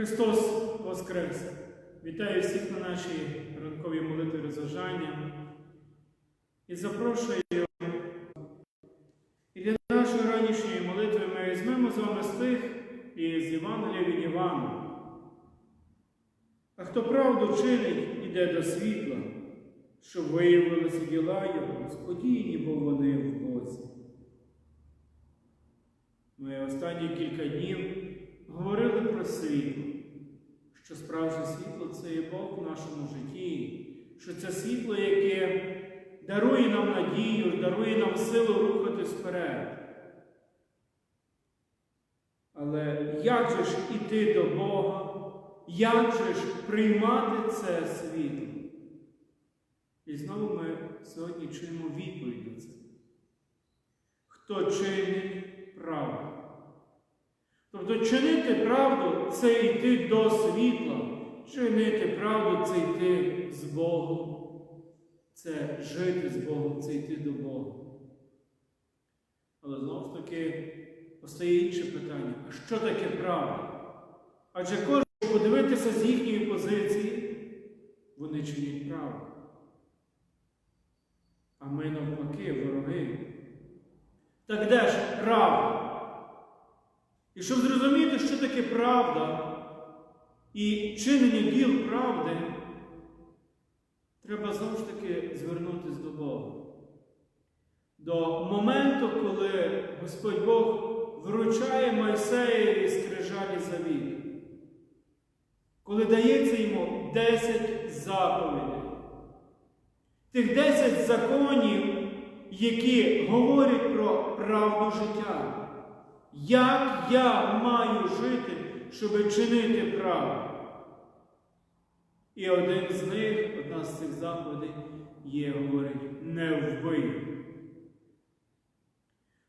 Христос Воскрес! Вітаю всіх на нашій ранковій молитві розважання і запрошую. І для нашої ранішньої молитви ми візьмемо з вами стих із Євангелія від Івана. А хто правду чинить, іде до світла, щоб виявилися діла його, спокійні, бо вони в Бозі. Ми останні кілька днів говорили про світло, що справжнє світло це є Бог в нашому житті, що це світло, яке дарує нам надію, дарує нам силу рухатись вперед. Але як же ж іти до Бога? Як же ж приймати це світло? І знову ми сьогодні чуємо відповідь на це. Хто чинить правду? Тобто чинити правду це йти до світла, чинити правду це йти з Богом, це жити з Богом, це йти до Бога. Але знову ж таки постає інше питання: а що таке правда? Адже кожен подивитися з їхньої позиції, вони чинять правду. А ми навпаки, вороги. Так де ж правда? І щоб зрозуміти, що таке правда і чинення діл правди, треба ж таки звернутися до Бога. До моменту, коли Господь Бог вручає Мойсеєві скрижалі завіт, коли дається йому 10 заповідей. Тих 10 законів, які говорять про правду життя. Як я маю жити, щоб чинити правду? І один з них, одна з цих заповідей, є, говорить, не вбий.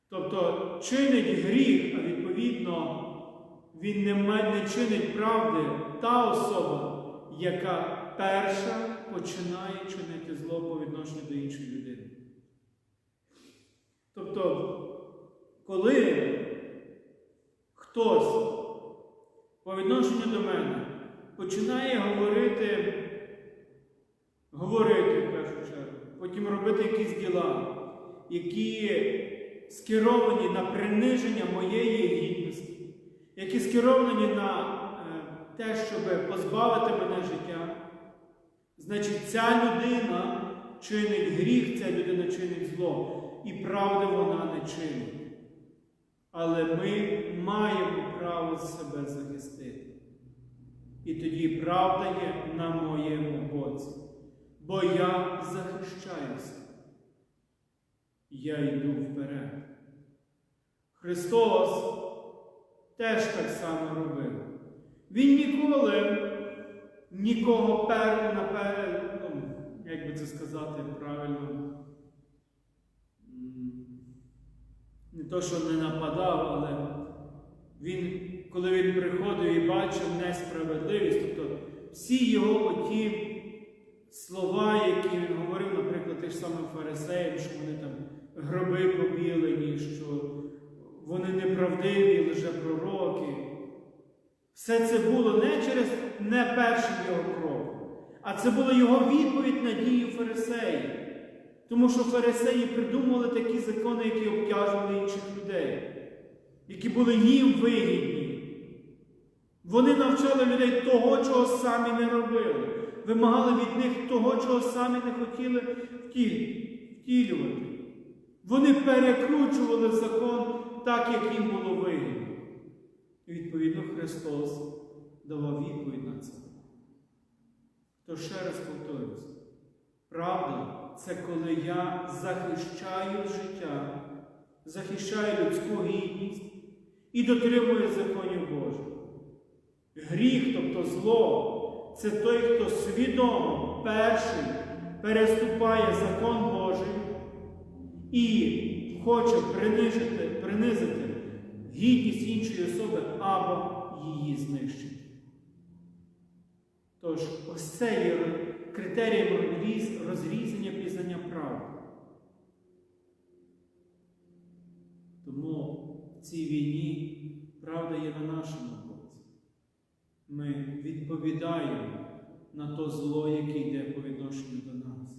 Тобто чинить гріх, а відповідно, він не, не чинить правди та особа, яка перша починає чинити зло по відношенню до іншої людини. Тобто, коли хтось по відношенню до мене починає говорити, говорити в першу чергу, потім робити якісь діла, які скеровані на приниження моєї гідності, які скеровані на е, те, щоб позбавити мене життя, значить ця людина чинить гріх, ця людина чинить зло, і правди вона не чинить. Але ми маємо право себе захистити. І тоді правда є на моєму боці. Бо я захищаюся. Я йду вперед. Христос теж так само робив. Він ніколи нікого пер, наперед, ну, як би це сказати правильно, не то, що не нападав, але він, коли він приходив і бачив несправедливість, тобто всі його оті слова, які він говорив, наприклад, тим самим фарисеям, що вони там гроби побілені, що вони неправдиві, лише пророки. Все це було не через не першим його кроком, а це була його відповідь на дію фарисеїв. Тому що фарисеї придумали такі закони, які обтяжували інших людей, які були їм вигідні. Вони навчали людей того, чого самі не робили, вимагали від них того, чого самі не хотіли втілювати. Вони перекручували закон так, як їм було вигідно. І відповідно Христос давав відповідь на це. То ще раз повторюся, правда це коли я захищаю життя, захищаю людську гідність і дотримую законів Божих. Гріх, тобто зло, це той, хто свідомо перший переступає закон Божий і хоче принижити, принизити гідність іншої особи або її знищити. Тож, ось це є критерієм розрізання пізнання правди. Тому в цій війні правда є на нашому боці. ми відповідаємо на то зло, яке йде по відношенню до нас.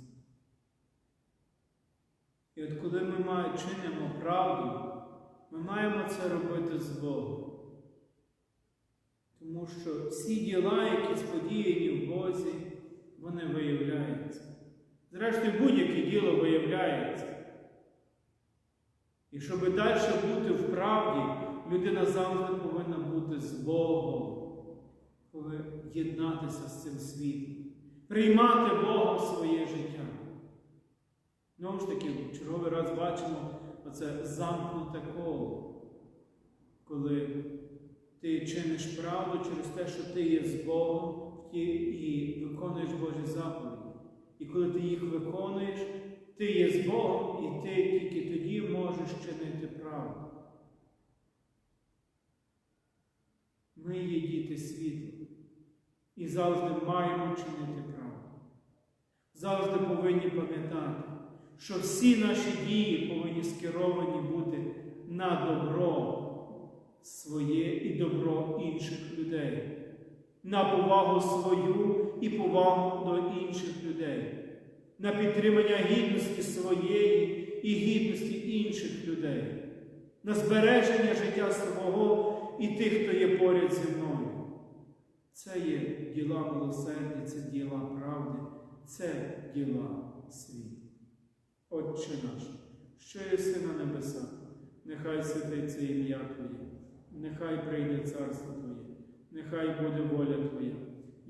І от коли ми чинимо правду, ми маємо це робити з Богом. Тому що всі діла, які сподіяні в Бозі, вони виявляються. Зрештою, будь-яке діло виявляється. І щоб далі бути в правді, людина завжди повинна бути з Богом, коли єднатися з цим світом, приймати Бога в своє життя. Знову ж таки, черговий раз бачимо оце замкнуте коло, коли ти чиниш правду через те, що ти є з Богом Божі заповіді. І коли ти їх виконуєш, ти є з Богом, і ти тільки тоді можеш чинити правду. Ми є діти світу і завжди маємо чинити правду. Завжди повинні пам'ятати, що всі наші дії повинні скеровані бути на добро своє і добро інших людей, на повагу свою і повагу до інших людей, на підтримання гідності своєї і гідності інших людей, на збереження життя свого і тих, хто є поряд зі мною. Це є діла милосердя, це діла правди, це діла світу. Отче наш, що єси на небесах, нехай святиться ім'я Твоє, нехай прийде царство Твоє, нехай буде воля Твоя,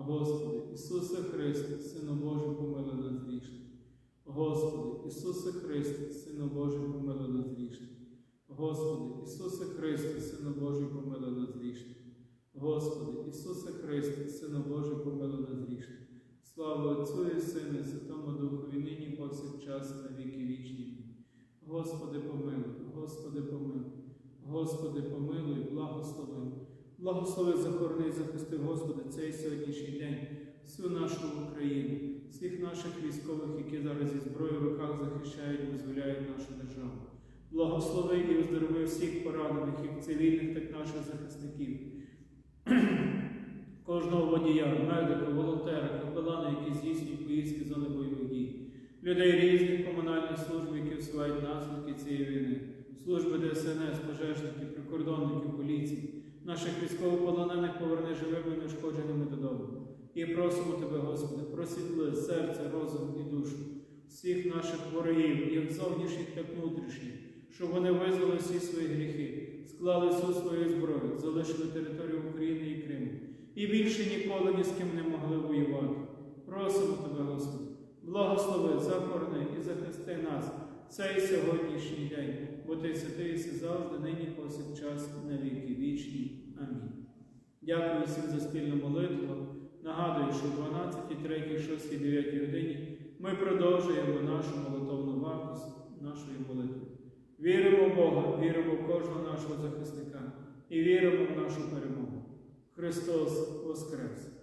Господи, Ісусе Христе, Сину Божий, помилуй нас грішних. Господи, Ісусе Христе, Сину Божий, помилуй нас грішних. Господи, Ісусе Христе, Сину Божий, помилуй нас грішних. Господи, Ісусе Христе, Сину Божий, помилуй нас грішних. Слава Отцю і Сину, і Святому Духові, нині повсякчас на віки вічні. Господи, помилуй, Господи, помилуй, Господи, помилуй, благослови. Благослови, захорони, захисти, Господи, цей сьогоднішній день, всю нашу Україну, всіх наших військових, які зараз зі зброєю в руках захищають, і визволяють нашу державу. Благослови і оздорови всіх поранених, як цивільних, так і наших захисників. Кожного водія, медика, волонтера, капелана, які здійснюють поїздки зони бойових дій, людей різних комунальних служб, які всувають наслідки цієї війни, служби ДСНС, пожежників, прикордонників, поліції, наших військовополонених поверни живими і неушкодженими додому. І просимо Тебе, Господи, просвітли серце, розум і душу всіх наших ворогів, як зовнішніх, так внутрішніх, щоб вони визнали всі свої гріхи, склали всю свою зброю, залишили територію України і Криму. І більше ніколи ні з ким не могли воювати. Просимо Тебе, Господи, благослови, захорони і захисти нас цей сьогоднішній день, бо Ти святий завжди, нині повсякчас, на віки вічні. Амінь. Дякую всім за спільну молитву. Нагадую, що в 12, 3, 6, 9 годині ми продовжуємо нашу молитовну вартість нашої молитви. Віримо в Бога, віримо в кожного нашого захисника і віримо в нашу перемогу. Христос Воскрес!